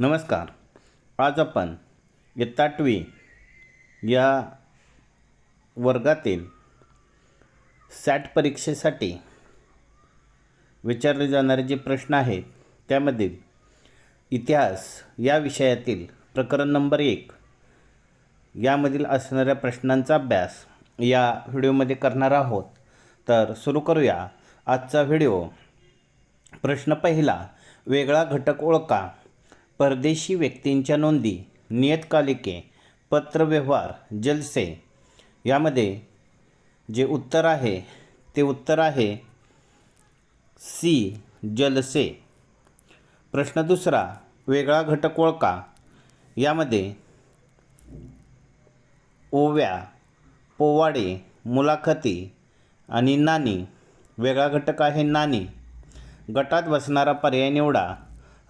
नमस्कार. आज आपण इयत्ता आठवी या वर्गातील सॅट परीक्षेसाठी विचारले जाणारे जे प्रश्न आहेत त्यामधील इतिहास या विषयातील प्रकरण नंबर एक यामधील असणाऱ्या प्रश्नांचा अभ्यास या व्हिडिओमध्ये करणार आहोत. तर सुरू करूया. आजचा व्हिडिओ. प्रश्न पहिला वेगळा घटक ओळखा. परदेशी व्यक्तींच्या नोंदी नियतकालिके पत्रव्यवहार जलसे यामध्ये जे उत्तर आहे ते उत्तर आहे सी. जलसे. प्रश्न दुसरा वेगळा घटक ओळखा. यामध्ये ओव्या पोवाडे मुलाखती आणि नाणी वेगळा घटक आहे नाणी. गटात बसणारा पर्याय निवडा.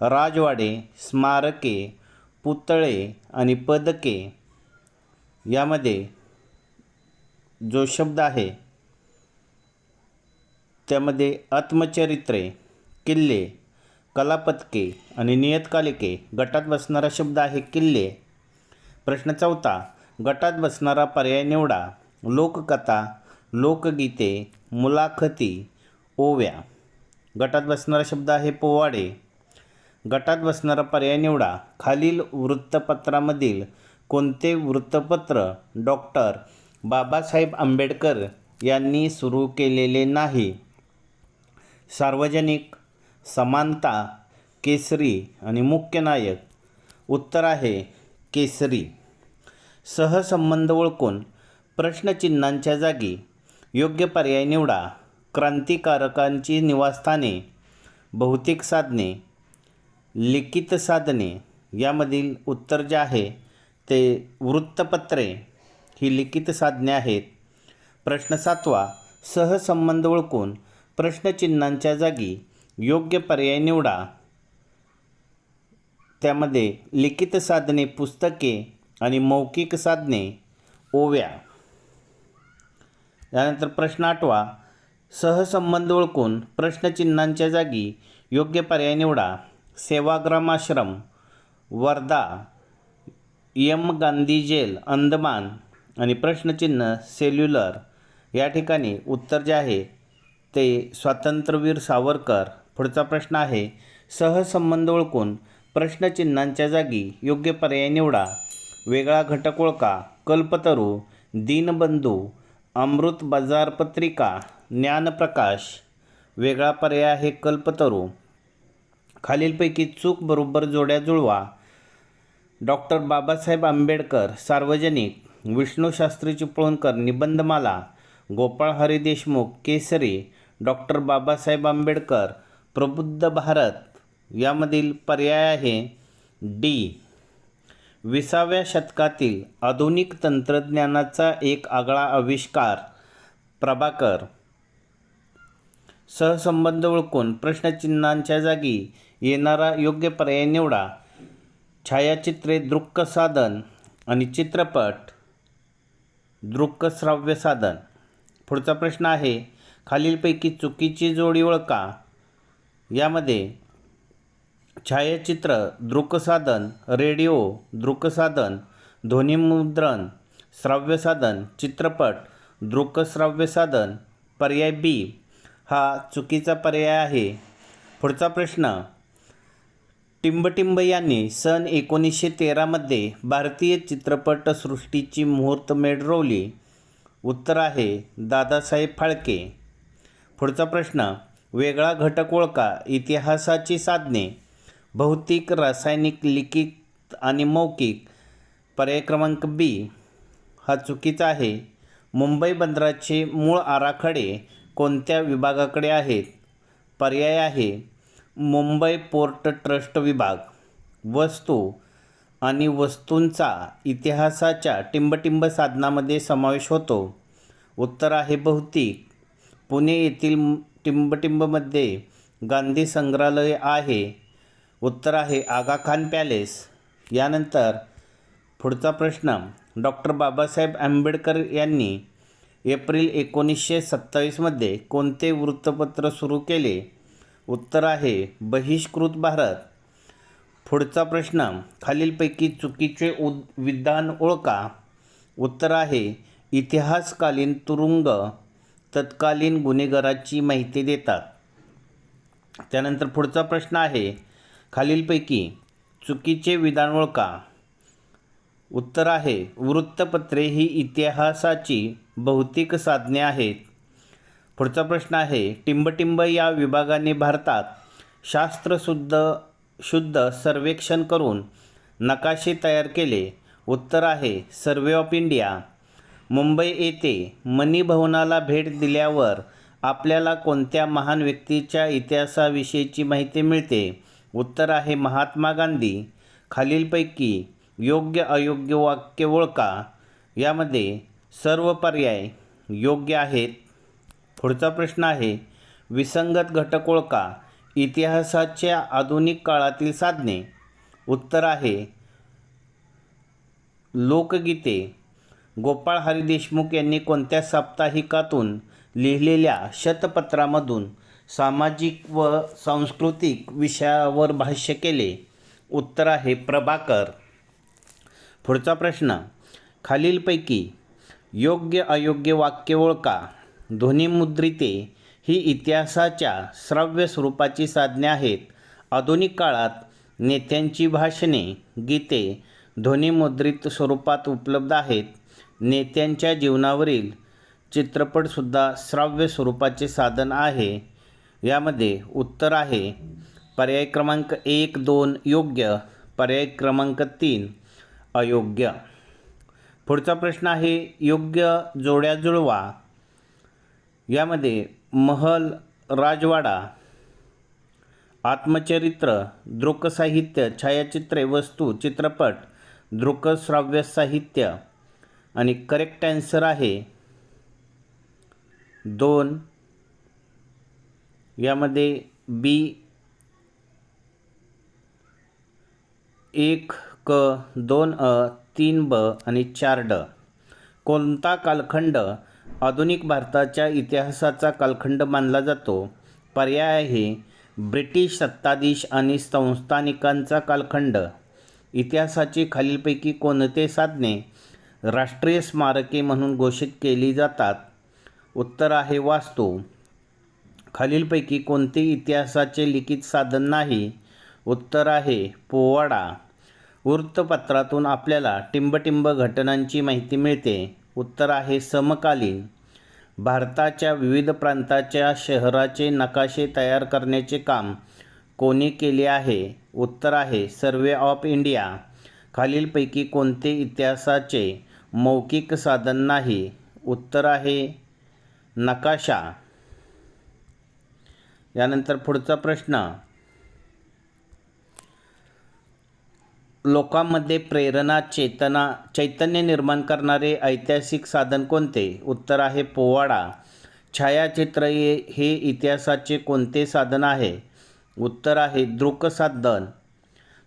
राजवाडे स्मारके पुतळे आणि पदके यामध्ये जो शब्द आहे त्यामध्ये आत्मचरित्रे किल्ले कलापथके आणि नियतकालिके गटात बसणारा शब्द आहे किल्ले. प्रश्न चौथा गटात बसणारा पर्याय निवडा. लोककथा लोकगीते मुलाखती ओव्या. गटात बसणारा शब्द आहे पोवाडे. गटात बसणारा पर्याय निवडा. खालील वृत्तपत्रामधील कोणते वृत्तपत्र डॉक्टर बाबासाहेब आंबेडकर यांनी सुरू केलेले नाही? सार्वजनिक समानता केसरी आणि मुख्य नायक उत्तर आहे केसरी. सहसंबंध ओळखून प्रश्नचिन्हांच्या जागी योग्य पर्याय निवडा. क्रांतिकारकांची निवासस्थाने भौतिक साधने लिखित साधने यामधील उत्तर जे आहे ते वृत्तपत्रे ही लिखित साधने आहेत. प्रश्न सातवा सहसंबंध ओळखून प्रश्नचिन्हांच्या जागी योग्य पर्याय निवडा. त्यामध्ये लिखित साधने पुस्तके आणि मौखिक साधने ओव्या. यानंतर प्रश्न आठवा सहसंबंध ओळखून प्रश्नचिन्हांच्या जागी योग्य पर्याय निवडा. सेवाग्राम आश्रम वर्धा यम गांधी जेल अंदमान आणि प्रश्नचिन्ह सेल्युलर या ठिकाणी उत्तर जे आहे ते स्वातंत्र्यवीर सावरकर. पुढचा प्रश्न आहे सहसंबंध ओळखून प्रश्नचिन्हांच्या जागी योग्य पर्याय निवडा. वेगळा घटक ओळखा. कल्पतरू दीनबंधू अमृत बाजार पत्रिका ज्ञानप्रकाश. वेगळा पर्याय आहे कल्पतरू. खालीलपैकी चूक बरोबर जोड्या जुळवा. डॉक्टर बाबासाहेब आंबेडकर सार्वजनिक विष्णूशास्त्री चिपळूणकर निबंधमाला गोपाळ हरी देशमुख केसरी डॉक्टर बाबासाहेब आंबेडकर प्रबुद्ध भारत यामधील पर्याय आहे डी. विसाव्या शतकातील आधुनिक तंत्रज्ञानाचा एक आगळा आविष्कार प्रभाकर. सहसंबंध ओळखून प्रश्नचिन्हांच्या जागी येणारा योग्य पर्याय निवडा. छायाचित्रे दृक्क साधन आणि चित्रपट दृक्कश्राव्य साधन. पुढचा प्रश्न आहे खालीलपैकी चुकीची जोडी ओळखा. यामध्ये छायाचित्र दृकसाधन रेडिओ दृकसाधन ध्वनिमुद्रण श्राव्य साधन चित्रपट दृकश्राव्य साधन पर्याय बी. हा चुकीचा पर्याय आहे. पुढचा प्रश्न. टिंबटिंब यांनी सन एकोणीसशे तेरामध्ये भारतीय चित्रपटसृष्टीची मुहूर्तमेढ रोवली उत्तर आहे दादासाहेब फाळके. पुढचा प्रश्न. वेगळा घटक ओळखा. इतिहासाची साधने. भौतिक रासायनिक लिखित आणि मौखिक. पर्याय क्रमांक बी. हा चुकीचा आहे. मुंबई बंदराचे मूळ आराखडे कोणत्या विभागाकडे आहेत? पर्याय आहे. मुंबई पोर्ट ट्रस्ट विभाग. वस्तू आणि वस्तूंचा इतिहासाच्या टिंबटिंब साधनामध्ये समावेश होतो. उत्तर आहे भौतिक. पुणे येथील टिंबटिंबमध्ये गांधी संग्रहालय आहे. उत्तर आहे आगा खान पॅलेस. यानंतर पुढचा प्रश्न डॉक्टर बाबासाहेब आंबेडकर यांनी एप्रिल एकोणीसशे सत्तावीसमध्ये कोणते वृत्तपत्र सुरू केले? उत्तर आहे बहिष्कृत भारत. पुढचा प्रश्न खालीलपैकी चुकीचे उद विधान ओळखा. उत्तर आहे इतिहासकालीन तुरुंग तत्कालीन गुन्हेगाराची माहिती देतात. त्यानंतर पुढचा प्रश्न आहे खालीलपैकी चुकीचे विधान ओळखा. उत्तर आहे. वृत्तपत्रे ही इतिहासाची भौतिक साधने आहेत. पुढचा प्रश्न आहे टिंबटिंब या विभागाने भारतात शास्त्रशुद्ध शुद्ध सर्वेक्षण करून नकाशे तयार केले. उत्तर आहे सर्वे ऑफ इंडिया. मुंबई येथे मणिभवनाला भेट दिल्यावर आपल्याला कोणत्या महान व्यक्तीच्या इतिहासाविषयीची माहिती मिळते? उत्तर आहे महात्मा गांधी. खालीलपैकी योग्य अयोग्य वाक्य ओळखा. यामध्ये सर्व पर्याय योग्य आहेत. पुढचा प्रश्न आहे विसंगत घटक ओळखा. इतिहासाच्या आधुनिक काळातील साधने. उत्तर आहे लोकगीते. गोपाळ हरी देशमुख यांनी कोणत्या साप्ताहिकातून लिहिलेल्या शतपत्रामधून सामाजिक व सांस्कृतिक विषयावर भाष्य केले? उत्तर आहे प्रभाकर. पुढचा प्रश्न. खालीलपैकी योग्य अयोग्य वाक्य ओळखा. ध्वनिमुद्रिते ही इतिहासाच्या श्राव्य स्वरूपाची साधने आहेत. आधुनिक काळात नेत्यांची भाषणे गीते ध्वनिमुद्रित स्वरूपात उपलब्ध आहेत. नेत्यांच्या जीवनावरील चित्रपटसुद्धा श्राव्य स्वरूपाचे साधन आहे. यामध्ये उत्तर आहे. पर्याय क्रमांक एक दोन योग्य पर्याय क्रमांक तीन अयोग्य. पुढचा प्रश्न आहे योग्य जोड्या जुळवा. यामध्ये महल राजवाडा आत्मचरित्र दृकसाहित्य छायाचित्रे वस्तू चित्रपट दृकश्राव्य साहित्य आणि करेक्ट ॲन्सर आहे दोन. यामध्ये बी एक क दोन अ तीन ब आणि चार ड. कोणता कालखंड आधुनिक भारताच्या इतिहासाचा कालखंड मानला जातो? पर्याय आहे ब्रिटिश सत्ताधीश आणि संस्थानिकांचा कालखंड. इतिहासाची खालीलपैकी कोणते साधने राष्ट्रीय स्मारके म्हणून घोषित केली जातात? उत्तर आहे वास्तू. खालीलपैकी कोणते इतिहासाचे लिखित साधन नाही? उत्तर आहे पोवाडा. वृत्तपत्रातून आपल्याला टिंबटिंब घटनांची माहिती मिळते. उत्तर आहे समकालीन. भारताच्या विविध प्रांताच्या शहराचे नकाशे तयार करण्याचे काम कोणी केले आहे? उत्तर आहे सर्वे ऑफ इंडिया. खालीलपैकी कोणते इतिहासाचे मौखिक साधन नाही? उत्तर आहे नकाशा. यानंतर पुढचा प्रश्न. लोकांमध्ये प्रेरणा चेतना चैतन्य निर्माण करणारे ऐतिहासिक साधन कोणते? उत्तर आहे पोवाडा. छायाचित्र हे हे इतिहासाचे कोणते साधन आहे? उत्तर आहे दृकसाधन.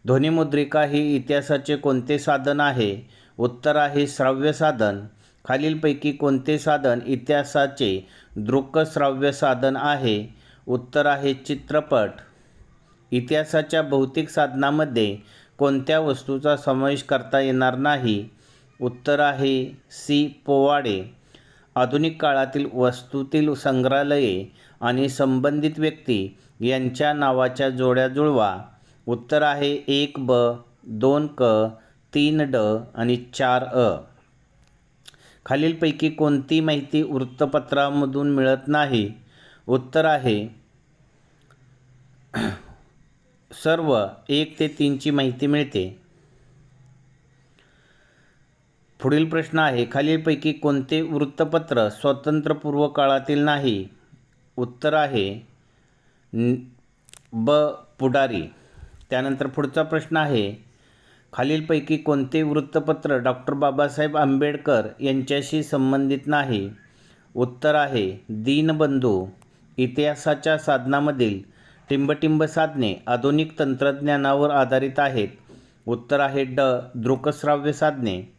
ध्वनिमुद्रिका हे इतिहासाचे कोणते साधन आहे? उत्तर आहे श्राव्य साधन खालीलपैकी कोणते साधन इतिहासाचे दृकश्राव्य साधन आहे? उत्तर आहे चित्रपट. इतिहासाच्या भौतिक साधनामध्ये कोणत्या वस्तूचा समावेश करता येणार नाही? उत्तर आहे सी. पोवाडे. आधुनिक काळातील वस्तूतील संग्रहालये आणि संबंधित व्यक्ती यांच्या नावाच्या जोड्या जुळवा. उत्तर आहे एक ब दोन क तीन ड आणि चार अ. खालीलपैकी कोणती माहिती वृत्तपत्रामधून मिळत नाही? उत्तर आहे सर्व एक ते तीनची माहिती मिळते. पुढील प्रश्न आहे खालीलपैकी कोणते वृत्तपत्र स्वातंत्र्यपूर्व काळातील नाही? उत्तर आहे ब पुढारी. त्यानंतर पुढचा प्रश्न आहे खालीलपैकी कोणते वृत्तपत्र डॉक्टर बाबासाहेब आंबेडकर यांच्याशी संबंधित नाही? उत्तर आहे दीनबंधू. इतिहासाच्या साधनामधील टिंबटिंब साधने आधुनिक तंत्रज्ञानावर आधारित आहेत. उत्तर आहे ड दृकश्राव्य साधने.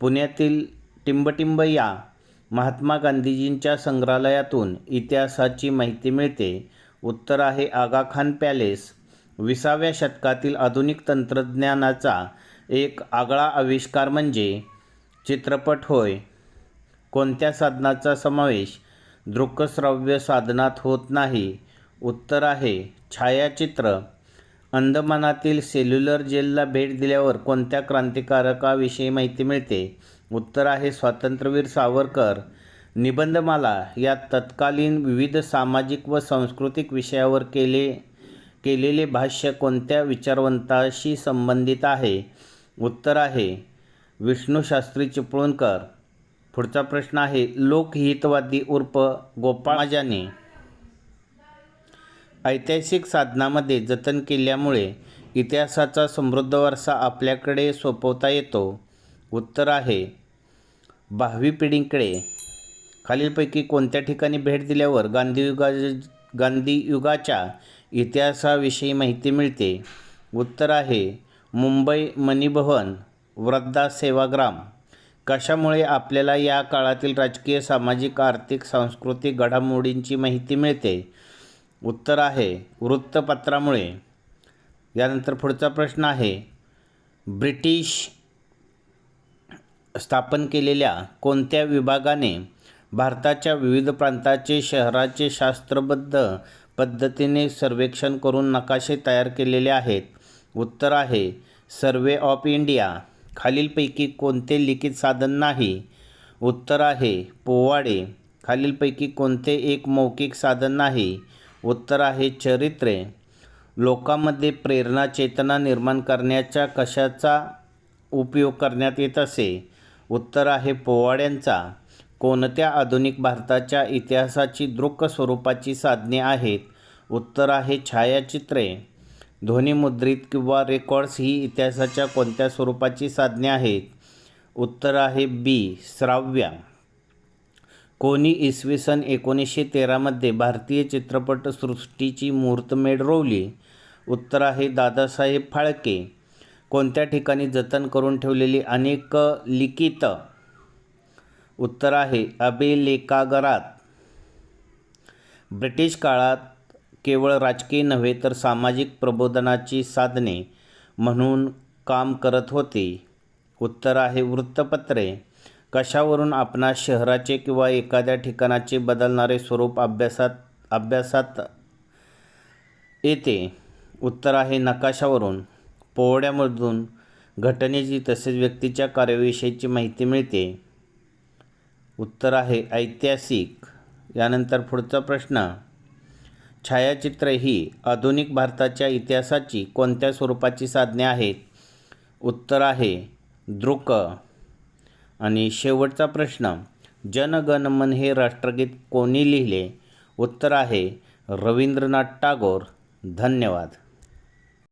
पुण्यातील टिंबटिंब या महात्मा गांधीजींच्या संग्रहालयातून इतिहासाची माहिती मिळते. उत्तर आहे आगा खान पॅलेस. विसाव्या शतकातील आधुनिक तंत्रज्ञानाचा एक आगळा आविष्कार म्हणजे चित्रपट होय. कोणत्या साधनाचा समावेश दृकश्राव्य साधनात होत नाही? उत्तर आहे. छायाचित्र. अंदमानातील सेल्युलर जेलला भेट दिल्यावर कोणत्या क्रांतिकारकाविषयी माहिती मिळते? उत्तर आहे स्वातंत्र्यवीर सावरकर. निबंधमाला या तत्कालीन विविध सामाजिक व सांस्कृतिक विषयावर केले केलेले भाष्य कोणत्या विचारवंताशी संबंधित आहे? उत्तर आहे विष्णूशास्त्री चिपळूणकर. पुढचा प्रश्न आहे लोकहितवादी उर्फ गोपाळजाने ऐतिहासिक साधनामध्ये जतन केल्यामुळे इतिहासाचा समृद्ध वारसा आपल्याकडे सोपवता येतो. उत्तर आहे भावी पिढीकडे. खालीलपैकी कोणत्या ठिकाणी भेट दिल्यावर गांधीयुगा गांधीयुगाच्या इतिहासाविषयी माहिती मिळते? उत्तर आहे मुंबई मणिभवन वृद्धा सेवाग्राम. कशामुळे आपल्याला या काळातील राजकीय सामाजिक आर्थिक सांस्कृतिक घडामोडींची माहिती मिळते? उत्तर आहे वृत्तपत्रामुळे. यानंतर पुढचा प्रश्न आहे ब्रिटिश स्थापन केलेल्या कोणत्या विभागाने भारताच्या विविध प्रांताचे शहराचे शास्त्रबद्ध पद्धतीने सर्वेक्षण करून नकाशे तयार केलेले आहेत? उत्तर आहे सर्वे ऑफ इंडिया. खालीलपैकी कोणते लिखित साधन नाही? उत्तर आहे पोवाडे. खालीलपैकी कोणते एक मौखिक साधन नाही? उत्तर आहे चरित्रे. लोकांमध्ये प्रेरणा चेतना निर्माण करण्याच्या कशाचा उपयोग करण्यात येत असे? उत्तर आहे पोवाड्यांचा. कोणत्या आधुनिक भारताच्या इतिहासाची दृक स्वरूपाची साधने आहेत? उत्तर आहे छायाचित्रे. ध्वनिमुद्रित किंवा रेकॉर्ड्स ही इतिहासाच्या कोणत्या स्वरूपाची साधने आहेत? उत्तर आहे बी श्राव्य. कोणी इसवी सन एकोणीसशे तेरामध्ये भारतीय चित्रपटसृष्टीची मुहूर्तमेढ रोवली. उत्तर आहे दादासाहेब फाळके. कोणत्या ठिकाणी जतन करून ठेवलेली अनेक लिखित? उत्तर आहे अभिलेखागारात. ब्रिटिश काळात केवळ राजकीय नव्हे तर सामाजिक प्रबोधनाची साधने म्हणून काम करत होती. उत्तर आहे वृत्तपत्रे. कशावरून आपणास शहराचे किंवा एखाद्या ठिकाणाचे बदलणारे स्वरूप अभ्यासात अभ्यासात येते? उत्तर आहे नकाशावरून. पोवड्यामधून घटनेची तसेच व्यक्तीच्या कार्याविषयीची माहिती मिळते. उत्तर आहे ऐतिहासिक. यानंतर पुढचा प्रश्न. छायाचित्र ही आधुनिक भारताच्या इतिहासाची कोणत्या स्वरूपाची साधने आहेत? उत्तर आहे दृक. आणि शेवटचा प्रश्न जनगणमन हे राष्ट्रगीत कोणी लिहिले? उत्तर आहे रवींद्रनाथ टागोर. धन्यवाद.